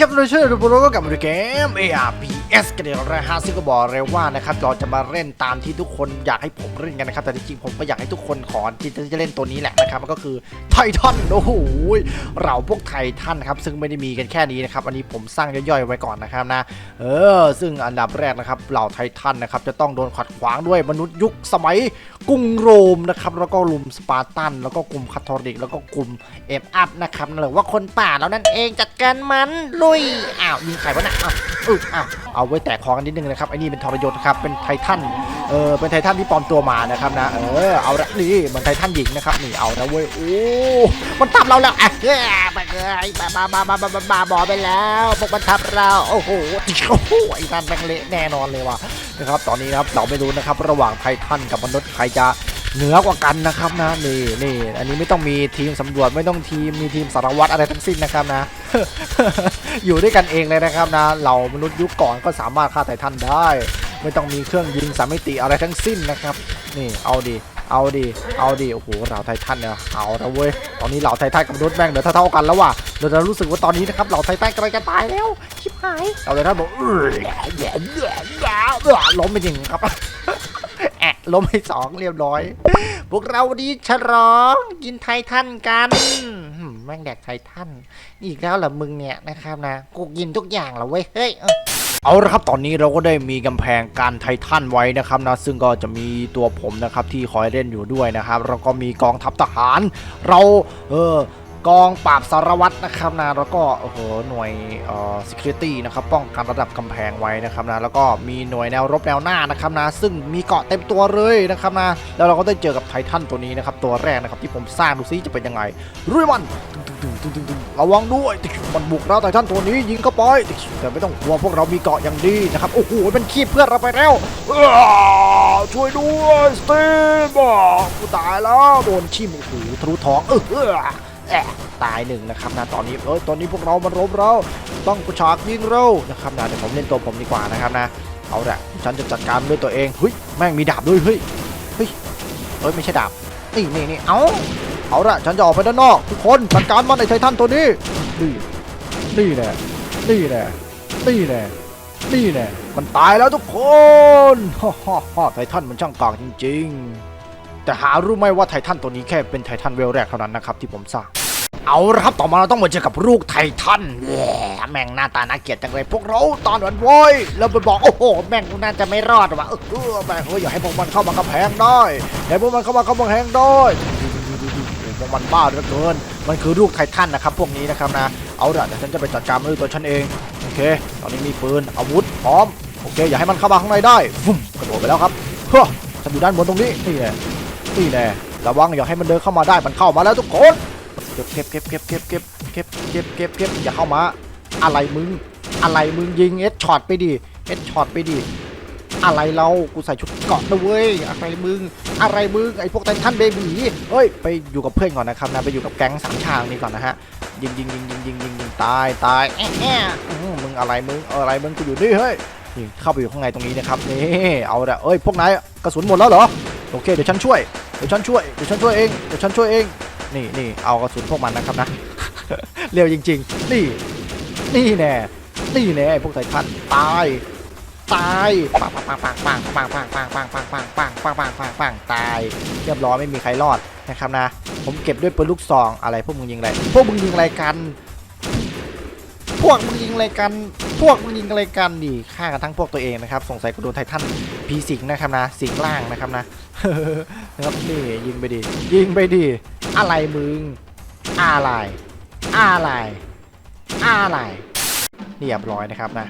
ครับโดยช่วยดูปบโลก็กลับมาดูเกม ARP ARPS กันเดียวนะฮะซึ่งก็บอกเลยว่านะครับเราจะมาเล่นตามที่ทุกคนอยากให้ผมเล่นกันนะครับแต่จริงๆผมก็อยากให้ทุกคนขอที่จะเล่นตัวนี้แหละนะครับมันก็คือไททันโอ้โหเราพวกไททันครับซึ่งไม่ได้มีกันแค่นี้นะครับอันนี้ผมสร้างย่อยๆไว้ก่อนนะครับนะเออซึ่งอันดับแรกนะครับเหล่าไททันนะครับจะต้องโดนขัดขวางด้วยมนุษย์ยุคสมัยกรุงโรมนะครับแล้วก็ลุมสปาร์ตัน แล้วก็กลุ่มคาทอลิก แล้วก็กลุ่มเอฟอัพนะครับหรือว่าคนป่าแล้วนั่นเองจัดการมันลุยอ้าวยิงใครวะนะอ้าวอ้าวเอาไว้แตกคอกันนิดนึงนะครับไอ้นี่เป็นทรยศครับเป็นไททันเออเป็นไททันที่ปลอมตัวมานะครับนะเออเอาละนี่มันไททันหญิงนะครับนี่เอานะเว้ยโอ้มันทับเราแล้วอะเฮ้มาเลยมามามามามามาบอไปแล้วพวกมันทับเราโอ้โหโอ้โหไอ้นั่นแม่งเละแน่นอนเลยว่ะนะครับตอนนี้นะครับเราไม่รู้นะครับระหว่างไททันกับมนุษย์ใครจะ เหนือกว่ากันนะครับนะนี่นี่อันนี้ไม่ต้องมีทีมสำรวจไม่ต้องทีมมีทีมสารวัตรอะไรทั้งสิ้นนะครับนะ อยู่ด้วยกันเองเลยนะครับนะเรามนุษย์ยุคก่อนก็สามารถฆ่าไททันได้ ไม่ต้องมีเครื่องยิงสามมิติอะไรทั้งสิ้นนะครับ นี่เอาดิเอาดิเอาดิโอ้โหเราไททันเนี่ยเอาละเว้ยตอนนี้เหล่าไททันกับมนุษย์แม่งเดี๋ยวเท่าๆกันแล้วว่ะเราจะรู้สึกว่าตอนนี้นะครับเหล่าไททันกำลังจะตายแล้วชิบหายเราไททันบอกเออล้มไปจริงครับ แอะล้มไปสองเรียบร้อย พวกเราดีฉลองกินไททันกันแม่งแดกไททันอีกแล้วเหรอมึงเนี่ยนะครับนะกูกินทุกอย่างเหรอเว้ยเฮ้ยเออเอาละครับตอนนี้เราก็ได้มีกำแพงการไททันไว้นะครับนะซึ่งก็จะมีตัวผมนะครับที่คอยเล่นอยู่ด้วยนะครับแล้วก็มีกองทัพทหาร เราเออ กองปราบสารวัตรนะครับนะแล้วก็โอ้โหหน่วยเอ่อ security นะครับป้องกันระดับกำแพงไว้นะครับนะแล้วก็มีหน่วยแนวรบแนวหน้านะครับนะซึ่งมีเกาะเต็มตัวเลยนะครับนะแล้วเราก็ได้เจอกับไททันตัวนี้นะครับตัวแรกนะครับที่ผมสร้างดูซิจะเป็นยังไงรุ่ยมันระวังด้วยมันบุกแล้วไททันตัวนี้ยิงเข้าไปแต่ไม่ต้องห่วพวกเรามีเกาะอย่างดีนะครับโอ้โหมันขี้เพื่อนเราไปแล้วช่วยด้วยสตีฟกูตายแล้วโดนชิมโอ้โหทะลุท้องเออ แอะตายหนึ่งนะครับนะตอนนี้เอ้ยตอนนี้พวกเรามันรบเราต้องประชากยิงเรานะครับนะเดี๋ยวผมเล่นตัวผมดีกว่านะครับนะเอาละฉันจะจัดการด้วยตัวเองเฮ้ยแม่งมีดาบด้วยเฮ้ยเฮ้ยเอ้ยไม่ใช่ดาบนี่นี่นี่เอาเอาละฉันจะออกไปด้านนอก ทุกคนจัดการมันไอ้ไททันตัวนี้นี่นี่แน่นี่แน่นี่แน่นี่แน่มันตายแล้วทุกคนฮ่าฮ่าฮ่าไททันมันช่างกากจริง ๆ แต่หารู้ไหมว่าไททันตัวนี้แค่เป็นไททันเวลแรกเท่านั้นนะครับที่ผมสร้าง เอาละครับต่อมาเราต้องมาเจอกับลูกไททันแหมแม่งหน้าตาน่าเกลียดจังเลยพวกเราตอนวันโว้ยแล้วไปบอกโอ้โหแม่งน่าจะไม่รอดว่ะเออแม่งเฮ้ยอย่าให้พวกมันเข้ามากำแพงได้อย่าให้พวกมันเข้ามากำแพงได้พวกมันบ้าเหลือเกินมันคือลูกไททันนะครับพวกนี้นะครับนะเอาละเดี๋ยวฉันจะไปจัดการมันด้วยตัวฉันเองโอเค ตอนนี้มีปืนอาวุธพร้อมโอเคอย่าให้มันเข้ามาข้างในได้ฟุ่มกระโดดไปแล้วครับเฮ้อฉันอยู่ด้านบนตรงนี้นี่แน่นี่แน่ระวังอย่าให้มันเดินเข้ามาได้มันเข้ามาแล้วทุกคน ก็บเก็บเก็บเก็บเก็บเก็บเก็บเก็บเก็บเก็บอย่าเข้ามา อะไรมึง อะไรมึงยิงเอสช็อตไปดิเอสช็อตไปดิอะไรเรากูใส่ชุดเกาะนะเว้ยอะไรมึง อะไรมึงไอพวกไททันเบบีเฮ้ยไปอยู่กับเพื่อนก่อนนะครับนะไปอยู่กับแก๊งสามชางนี่ก่อนนะฮะยิงยิงยิงยิงยิงยิงยิงตายตายแอะมึงอะไรมึงอะไรมึงกูอยู่นี่เฮ้ยนี่เข้าไปอยู่ข้างในตรงนี้นะครับนี่เอาละเอ้ยพวกนายกระสุนหมดแล้วเหรอโอเคเดี๋ยวฉันช่วยเดี๋ยวฉันช่วยเดี๋ยวฉันช่วยเองเดี๋ยวฉันช่วยเอง นี่นี่เอากระสุนพวกมันนะครับนะ เร็วจริง ๆ นี่ นี่แน่ นี่แน่พวกสายพันตาย ตายปังปังปังปังปังปังปังปังปังปังปังปังปังปังปังปังตาย เรียบร้อยไม่มีใครรอดนะครับนะ ผมเก็บด้วยปืนลูกซองอะไรพวกมึงยิงอะไร พวกมึงยิงอะไรกัน พวกมึงยิงอะไรกัน พวกมึงยิงอะไรกันดิฆ่ากันทั้งพวกตัวเองนะครับ สงสัยกูโดนไททันพีสิงนะครับนะ สิงล่างนะครับนะนะครับนี่ยิงไปดิยิงไปดิอะไรมึงอะไรอะไรอะไรเรียบร้อยนะครับนะ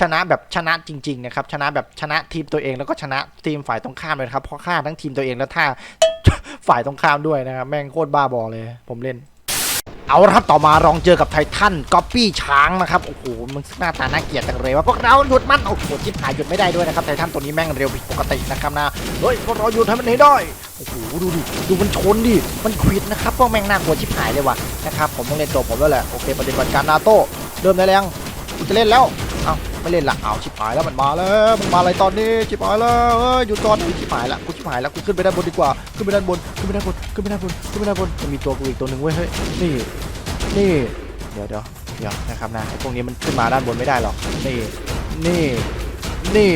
ชนะแบบชนะจริง ๆ นะครับ ชนะแบบชนะทีมตัวเองแล้วก็ชนะทีมฝ่ายตรงข้ามเลยครับเพราะฆ่าทั้งทีมตัวเองแล้วท่าฝ่ายตรงข้ามด้วยนะครับ แม่งโคตรบ้าบอเลย ผมเล่น เอาครับต่อมาลองเจอกับไททันก๊อปปี้ช้างนะครับโอ้โหมันหน้าตาน่าเกลียดจังเลยว่าพวกเราหยุดมันโอ้โหจิบหายหยุดไม่ได้ด้วยนะครับไททันตัวนี้แม่งเร็วผิดปกตินะครับนะเฮ้ยพวกเราหยุดให้มันหนีได้โอ้โหดูดิดูมันชนดิมันควิดนะครับพวกแม่งน่ากลัวชิบหายเลยว่ะนะครับผมต้องเล่นตัวผมแล้วแหละโอเคปฏิบัติการนาโต้เริ่มได้แล้วจะเล่นแล้วเอ้า ไม่เล่นละเอาชิบหายแล้วมันมาแล้วมันมาอะไรตอนนี้ชิบหายแล้วเอ้ยหยุดก่อนชิบหายละกูชิบหายละกูขึ้นไปด้านบนดีกว่าขึ้นไปด้านบนขึ้นไปด้านบนขึ้นไปด้านบนขึ้นไปด้านบนขึ้นได้บนจะมีตัวกูอีกตัวหนึ่งเว้ยเฮ้ยนี่นี่ดี๋ยวเดี๋ยวเดี๋ยวนะครับนะไอ้พวกนี้มันขึ้นมาด้านบนไม่ได้หรอกนี่นี่นี่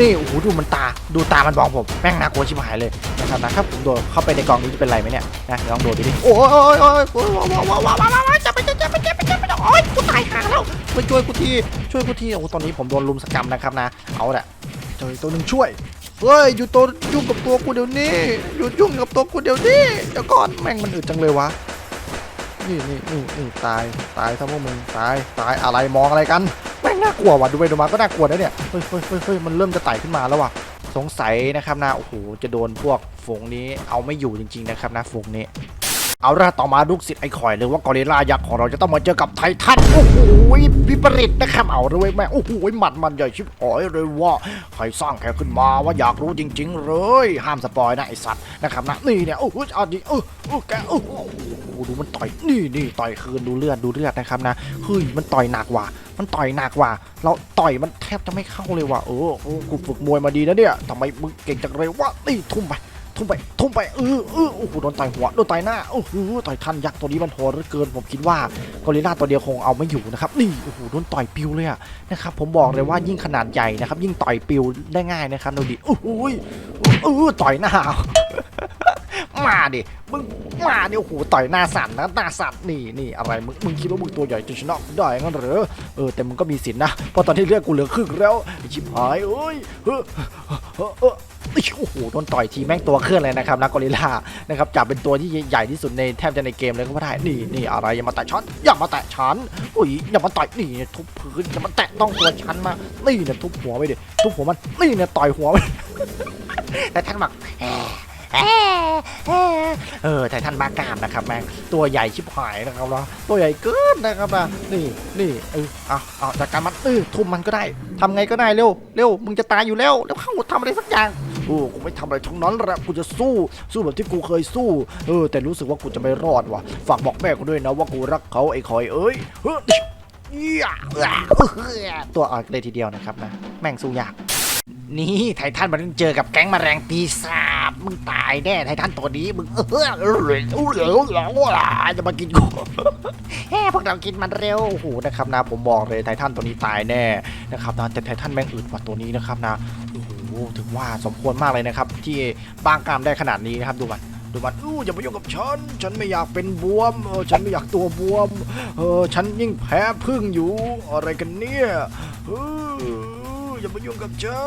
นี่โอ้โหดูมันตาดูตามันมองผมแม่งน่ากลัวชิบหายเลย นะครับนะถ้าผมโดดเข้าไปในกองนี้จะเป็นไรไหมเนี่ยนะลองโดดดูดิโอ้ยโอ้ยโอ้ยโอ้ยว้าวว้าวว้าวว้าวว้าวจะไปจะจะไปจะไปจะไปโอ้ยกูตายหาแล้วมาช่วยกูทีช่วยกูทีโอ้โหตอนนี้ผมโดนลุมสกรรมนะครับนะเอาละเจอตัวหนึ่งช่วยเฮ้ยอยู่ตัวยุ่งกับตัวกูเดี๋ยวนี้หยุดยุ่งกับตัวกูเดี๋ยวนี้เดี๋ยวก่อนแม่งมันอึดจังเลยวะนี่นี่นี่นี่ตายตายทั้งพวกมึงตายตายอะไรมองอะไรกันแม่งน่ากลัวว่ะดูไปดูมาก็น่ากลัวนะเนี่ยเฮ้ยเฮ้ยเฮ้ยเฮ้ยมันเริ่มจะไต่ขึ้นมาแล้วว่ะ สงสัยนะครับนะโอ้โหจะโดนพวกฝูงนี้เอาไม่อยู่จริง ๆ นะครับนะฝูงนี้ เอาละต่อมาลูกศิษย์ไอ้ข่อยหรือว่ากอริลลายักษ์ของเราจะต้องมาเจอกับไททันโอ้โหวิปริตนะครับเอาเลยแม่โอ้โหหมัดมันใหญ่ชิบหายเลยว่าใครสร้างแค่ขึ้นมาว่าอยากรู้จริง ๆ เลยห้ามสปอยนะไอสัตว์นะครับนะนี่เนี่ยโอ้โหอาดิเออเออแกโอ้โห ดูมันต่อยนี่นี่ต่อยคืนดูเลือดดูเลือดนะครับนะเฮ้ยมันต่อยหนักว่ะมันต่อยหนักว่ะเราต่อยมันแทบจะไม่เข้าเลยว่ะเออโอ้กูฝึกมวยมาดีนะเนี่ยทำไมมึงเก่งจังเลยวะนี่ทุ่มไปทุ่มไปทุ่มไปเออเออโอ้โหโดนต่อยหัวโดนต่อยหน้าโอ้โหต่อยทันยักษ์ตัวนี้มันโหดเหลือเกินผมคิดว่ากอริลลาตัวเดียวคงเอาไม่อยู่นะครับนี่โอ้โหโดนต่อยปิวเลยอะนะครับผมบอกเลยว่ายิ่งขนาดใหญ่นะครับยิ่งต่อยปิวได้ง่ายนะครับดูดิโอ้โหเออต่อยหน้า มาดิมึงมาดิโอ้โหต่อยหน้าสั่นนะหน้าสั่นนี่นี่อะไรมึงมึงคิดว่ามึงตัวใหญ่จะชนะกูได้งั้นเหรอเออแต่มึงก็มีสิทธินะเพราะตอนที่เลือกกูเหลือครึ่งแล้วไอ้ชิบหายเอ้ยเออเออเอออิ๊ยโอ้โหโดนต่อยทีแม่งตัวเคลื่อนเลยนะครับนักกอริลลานะครับจับเป็นตัวที่ใหญ่ที่สุดในแทบจะในเกมเลยก็ว่าได้นี่นี่อะไรอย่ามาแตะฉันอย่ามาแตะฉันอุ้ยอย่ามาต่อยนี่ทุบพื้นอย่ามาแตะต้องตัวฉันมานี่เนี่ยทุบหัวไปดิทุบหัวมันนี่เนี่ยต่อยหัวมันแต่ท่านบอก เออแต่ท่านบากามนะครับแม่งตัวใหญ่ชิบหายนะครับเนาะตัวใหญ่เกินนะครับนะนี่นี่เออเอาเอาจากการมันเออทุ่มมันก็ได้ทำไงก็ได้เร็วเร็วมึงจะตายอยู่แล้วแล้วข้าทำอะไรสักอย่างโอ้กูไม่ทำอะไรทั้งนั้นแหละกูจะสู้สู้แบบที่กูเคยสู้เออแต่รู้สึกว่ากูจะไม่รอดว่ะฝากบอกแม่กูด้วยนะว่ากูรักเขาไอ้คอยเอ้ยเฮ้ยเหี้ยตัวอ่อนเลยทีเดียวนะครับนะแม่งสู้ยาก นี่ไททันมันเจอกับแก๊งแมลงปีศาจมึงตายแน่ไททันตัวนี้มึงเออเออเออเออเออจะมากินกูแฮ่พวกเรากินมันเร็วโอ้โหนะครับนะผมบอกเลยไททันตัวนี้ตายแน่นะครับนะแต่ไททันแม่งอึดกว่าตัวนี้นะครับนะโอ้โหถึงว่าสมควรมากเลยนะครับ ที่บางกามได้ขนาดนี้นะครับดูมันดูมันอู้อย่ามายุ่งกับฉัน ฉันไม่อยากเป็นบวม เออ ฉันไม่อยากตัวบวม เออ ฉันยิ่งแพ้พึ่งอยู่ อะไรกันเนี่ย เออ อย่ามายุ่งกับฉั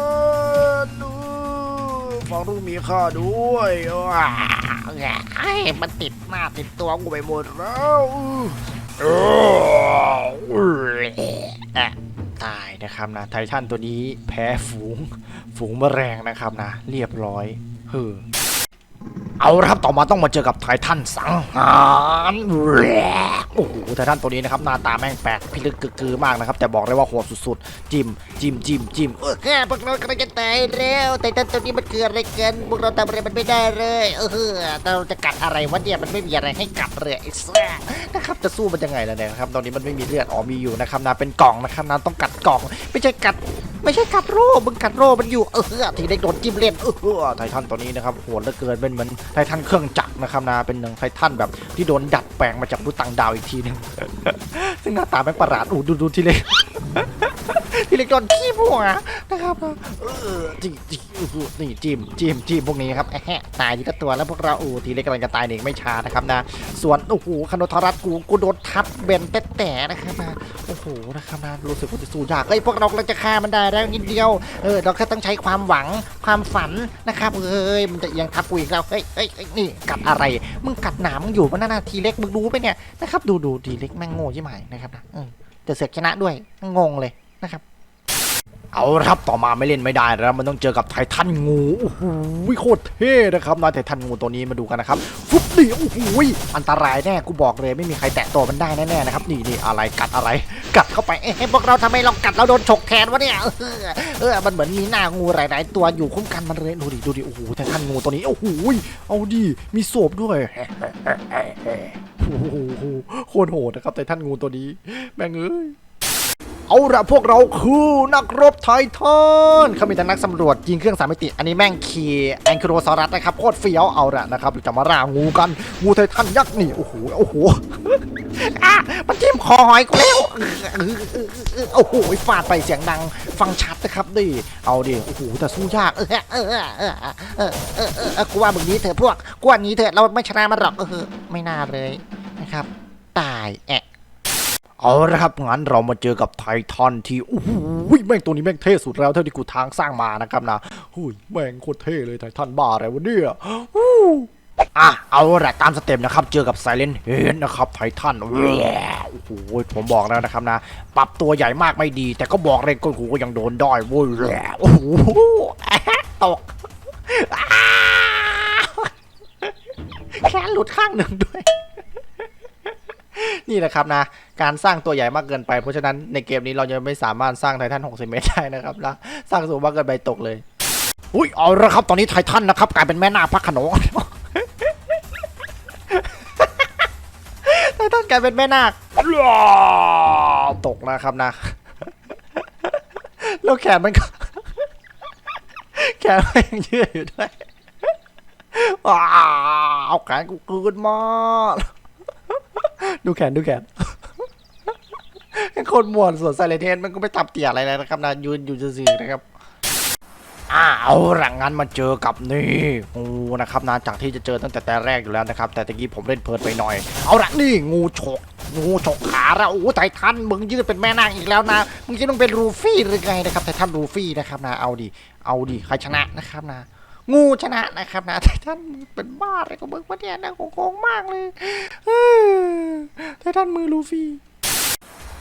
นเออฟังลูกมีค่าด้วยว้าไอ้มันติดหน้าติดตัวกูไปหมดแล้วตายนะครับนะไททันตัวนี้แพ้ฝูง ฝูงแมลงนะครับนะ เรียบร้อยเฮ้อ เอาละครับต่อมาต้องมาเจอกับไททันสังหารโอ้โหไททันตัวนี้นะครับหน้าตาแม่งแปลกพิลึกกึกกือมากนะครับ แต่บอกเลยว่าโหดสุดๆ จิมจิมจิมจิมเออแค่พวกเรากำลังจะตายแล้วไททันตัวนี้มันเกิดอะไรกันพวกเราทำอะไรมันไม่ได้เลยเออเราจะกัดอะไรวะเนี่ยมันไม่มีอะไรให้กัดเลยไอ้แซ่นะครับจะสู้มันยังไงล่ะเนี่ยครับตอนนี้มันไม่มีเลือดอ๋อมีอยู่นะครับนะเป็นกล่องนะครับนะต้องกัดกล่อง ไม่ใช่กัดไม่ใช่กัดโร่มึงกัดโร่มันอยู่เออทีเด็กโดนจิ้มเล่นเออไททันตัวนี้นะครับโหดเหลือเกินเป็นเหมือนไททันเครื่องจักรนะครับนะเป็นหนึ่งไททันแบบที่โดนดัดแปลงมาจากมนุษย์ต่างดาวอีกทีหนึงซึ่งหน้าตาแม่งประหลาดอู้ดูดูทีเล็กทีเล็กโดนขี้หัวนะครับเออจิจินี่จิ้มจิ้มจิ้มพวกนี้ครับแอะตายทีละตัวแล้วพวกเราอู้ทีเล็กกำลังจะตายเองไม่ช้านะครับนะส่วนโอ้โหคาโนทารัสกูกูโดนทับเบนแต่แต่นะครับนะ โอ้โหนะครับนะรู้สึกว่าจะสู้ยากเอ้ยพวกเรากำลังจะฆ่ามันได้แล้วนิดเดียวเออเราแค่ต้องใช้ความหวังความฝันนะครับเอ้ยมันจะยังทับกูอีกแล้วเฮ้ยเฮ้ยเฮ้ยนี่กัดอะไรมึงกัดหนามมึงอยู่มันน่าทีเล็กมึงรู้ไหมเนี่ยนะครับดูดูทีเล็กแม่งโง่ใช่ไหมนะครับนะเออแต่เสือกชนะด้วยงงเลยนะครับ เอาละครับต่อมาไม่เล่นไม่ได้แล้วมันต้องเจอกับไททันงูโอ้โหโคตรเท่นะครับนายไททันงูตัวนี้มาดูกันนะครับฟุบนี่โอ้โหอันตรายแน่กูบอกเลยไม่มีใครแตะตัวมันได้แน่ๆนะครับนี่นี่อะไรกัดอะไร กัดเข้าไปเอ๊ะพวกเราทำไมเรากัดเราโดนฉกแทนวะเนี่ยเออเออมันเหมือนมีหน้างูหลายๆตัวอยู่คุ้มกันมันเลยดูดิดูดิโอ้โหไททันงูตัวนี้โอ้โหเอาดิมีโศพด้วยโอ้โหโคตรโหดนะครับไททันงูตัวนี้แม่งเอ้ย เอาละพวกเราคือนักรบไททันเขามีทั้งนักสำรวจยิงเครื่องสามมิติ อันนี้แม่งคีแองคิโรซอรัสนะครับโคตรเฟี้ยวเอาละนะครับจะมาร่างูกันงูไททันยักษ์นี่โอ้โหโอ้โหอะมันจิ้มคอหอยกูแล้วโอ้โหฟาดไปเสียงดังฟังชัดนะครับดิเอาดิโอ้โหแต่สู้ยากเออเออเออเออกูว่าแบบนี้เถอะพวกกูว่านี้เถอะเราไม่ชนะมันหรอกเออไม่น่าเลยนะครับ ตายแอะ เอาละครับงั้นเรามาเจอกับไททันที่โอ้โหแม่งตัวนี้แม่งเท่สุดแล้วเท่าที่กูทางสร้างมานะครับนะหุยแม่งโคตรเท่เลยไททันบ้าอะไรวะเนี่ยฮู้อะเอาละตามสเต็ปนะครับเจอกับไซเลนเฮนนะครับไททันโอ้โหผมบอกแล้วนะครับนะ ปรับตัวใหญ่มากไม่ดี แต่ก็บอกเลยก้นหูก็ยังโดนได้โว้ยโอ้โหตกแขนหลุดข้างหนึ่งด้วย นี่แหละครับนะ การสร้างตัวใหญ่มากเกินไป เพราะฉะนั้นในเกมนี้เรายังไม่สามารถสร้างไททัน 60 เมตรได้นะครับนะสร้างสูงมากเกินไปตกเลย อุ้ยเอาละครับ ตอนนี้ไททันนะครับกลายเป็นแม่นาคพระขนงไททันกลายเป็นแม่นาคตกนะครับนะแล้วแขนมันก็แขนมันยังยืดอยู่ด้วยว้าวเอาแขนกูกืนมากดูแขนดูแขน คตรม่วนส่วนไซเลนเทนมันก็ไม่ตับเตี่ยอะไรเลยนะครับนะยืนอยู่ซื่อๆนะครับอ่าเอาหลังงั้นมาเจอกับนี่งูนะครับนะจากที่จะเจอตั้งแต่แต่แรกอยู่แล้วนะครับ แต่ตะกี้ผมเล่นเพลินไปหน่อย เอาละนี่งูฉกงูฉกขาแล้วโอ้ไททันมึงยืดเป็นแม่นางอีกแล้วนะมึงจะต้องเป็นรูฟี่หรือไงนะครับไททันรูฟี่นะครับนะเอาดิเอาดิใครชนะนะครับนะงูชนะนะครับนะไททันเป็นบ้าอะไรของมึงวะเนี่ยนะโกงมากเลยไททันมือลูฟี่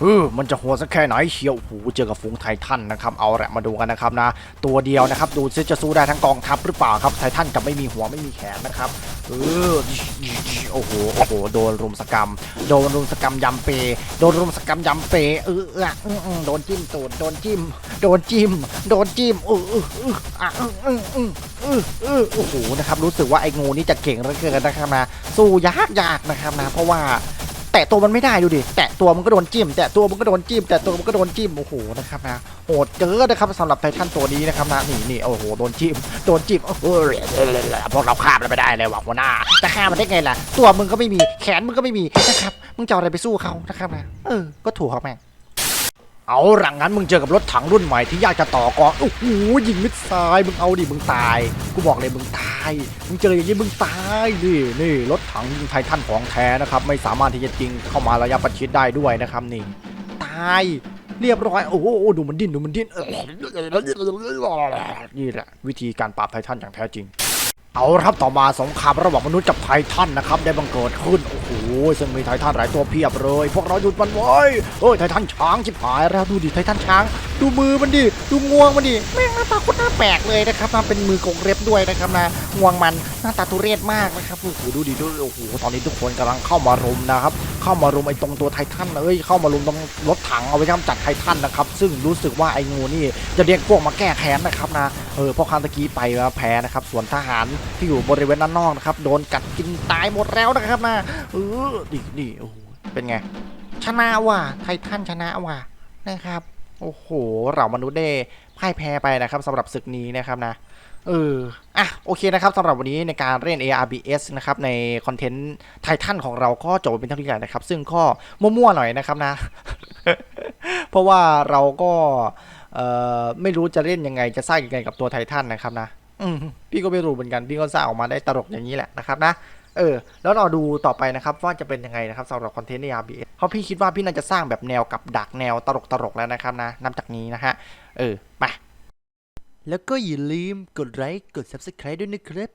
เออมันจะโหดสักแค่ไหนเชียวโอ้โหเจอกับฝูงไททันนะครับเอาแหละมาดูกันนะครับนะ ตัวเดียวนะครับ ดูซิจะสู้ได้ทั้งกองทัพหรือเปล่าครับไททันจะไม่มีหัวไม่มีแขนนะครับเออโอ้โหโอ้โหโดนรุมสกรรม โดนรุมสกรรมยำเป โดนรุมสกรรมยำเปเออเอออืมอืมโดนจิ้มตูดโดนจิ้ม โดนจิ้ม โดนจิ้มเออเออเอออะเออเออเออเออเออโอ้โหนะครับ รู้สึกว่าไอ้งูนี่จะเก่งเหลือเกินนะครับนะสู้ยากยากนะครับนะ เพราะว่า แตะตัวมันไม่ได้ดูดิแตะตัวมันก็โดนจิ้มแตะตัวมันก็โดนจิ้มแตะตัวมันก็โดนจิ้มโอ้โหนะครับนะโหดเจอนะครับสำหรับไททันตัวนี้นะครับนะนี่นี่โอ้โหโดนจิ้มโดนจิ้มเออพวกเราฆ่ามันไม่ได้เลยว่ะหัวหน้าจะฆ่ามันได้ไงล่ะ ตัวมึงก็ไม่มีแขนมึงก็ไม่มีนะครับมึงจะออะไรไปสู้เขานะครับนะเออก็ถูกครับแม่งเอาหลังงั้นมึงเจอกับรถถังรุ่นใหม่ที่ยากจะต่อกรโอ้โหยิงมิดทรายมึงเอาดิมึงตายกูบอกเลยมึงตาย มึงเจออย่างนี้มึงตายนี่นี่รถถังไททันของแท้นะครับ ไม่สามารถที่จะยิงเข้ามาระยะประชิดได้ด้วยนะครับนี่ตายเรียบร้อยโอ้โหดูมันดิ้นดูมันดิ้นนี่แหละวิธีการปราบไททันอย่างแท้จริง เอาครับต่อมาสงครามระหว่างมนุษย์กับไททันนะครับได้บังเกิดขึ้นโอ้โหซึ่งมีไททันหลายตัวเพียบเลย พวกเราหยุดมันไว้โอ้ยไททันช้างชิบหายแล้วดูดิไททันช้าง ดูมือมันดิ ดูงวงมันดิ แม่งหน้าตาโคตรน่าแปลกเลยนะครับนะเป็นมือกงเล็บด้วยนะครับนะงวงมันหน้าตาทุเรศมากนะครับ โอ้โห ดูดิดูโอ้โห ตอนนี้ทุกคนกำลังเข้ามารุมนะครับ เข้ามารุมไอ้ตรงตัวไททันเอ้ย เข้ามารุมตรงรถถังเอาไว้กำจัดไททันนะครับ ซึ่งรู้สึกว่าไอ้งูนี่จะเรียกพวกมาแก้แค้นนะครับนะ เออพราะครั้งตะกี้ไปแล้วแพ้นะครับ ส่วนทหารที่อยู่บริเวณด้านนอกนะครับ โดนกัดกินตายหมดแล้วนะครับนะ เออดิดิโอ้โหเป็นไง ชนะว่ะ ไททันชนะว่ะนะครับ โอ้โหเรามนุษย์ได้พ่ายแพ้ไปนะครับสำหรับศึกนี้นะครับนะเออ อะ โอเคนะครับสำหรับวันนี้ในการเล่น ARBS นะครับ ในคอนเทนต์ไททันของเราก็จบเป็นเท่าที่แล้นะครับ ซึ่งก็มั่วๆหน่อยนะครับนะ เพราะว่าเราก็ไม่รู้จะเล่นยังไงจะสร้างยังไงกับตัวไททันนะครับนะพี่ก็ไม่รู้เหมือนกัน พี่ก็สร้างออกมาได้ตลกอย่างนี้แหละนะครับนะ เออแล้วเราดูต่อไปนะครับว่าจะเป็นยังไงนะครับสำหรับคอนเทนต์ใน RBS เพราะพี่คิดว่าพี่น่าจะสร้างแบบแนวกับดักแนวตลกตลกๆแล้วนะครับนะนับจากนี้นะฮะเออไปแล้วก็อย่าลืมกดไลค์กด Subscribe ด้วยนะครับ